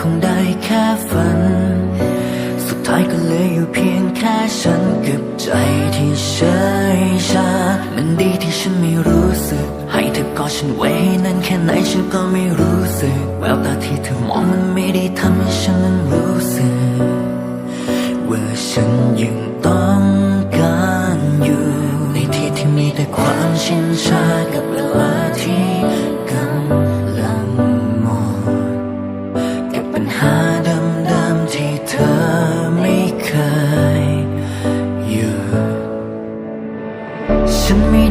คงได้แค่ฝัน สุดท้ายก็เหลยอยู่เพียงแค่ฉันกับใจที่เฉยชา มันดีที่ฉันไม่รู้สึก ให้เธอกอดฉันไว้ให้นานแค่ไหนฉันก็ไม่รู้สึก แววตาที่เธอมองมันไม่ได้ทำให้ฉันนั้นรู้สึก ว่าฉันยังต้อง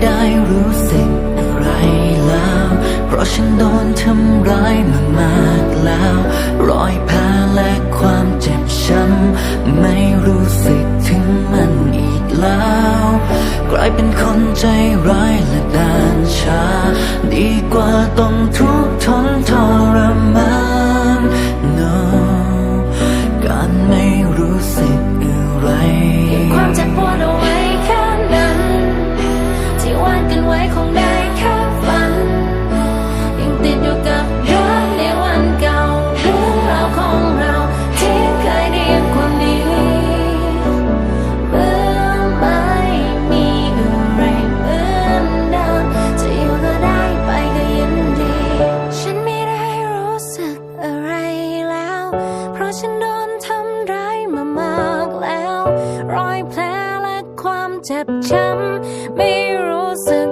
ได้รู้สึกอะไรแล้ว เพราะฉันโดนทำร้ายมามากแล้ว รอยแผลและความเจ็บช้ำไม่รู้สึกถึงมันอีกแล้ว กลายเป็นคนใจร้ายและดานชา ดีกว่าต้องทุกข์ทนทรมาน no การไม่รู้สึกอะไรความเจ็บปวดเอาไว้ นไว้คงได้แค่ฝัน ยังติดอยู่กับรักในวันเก่าเรื่องราวของเราที่เคยดีกว่านี้เมื่อไม่มีอะไรเหมือนเดิมจะอยู่ก็ได้ไปก็ยินดี ฉันไม่ได้รู้สึกอะไรแล้ว เพราะฉันโดนทำร้ายมามากแล้ว รอยแผล เจ็บช้ำไม่รู้สึก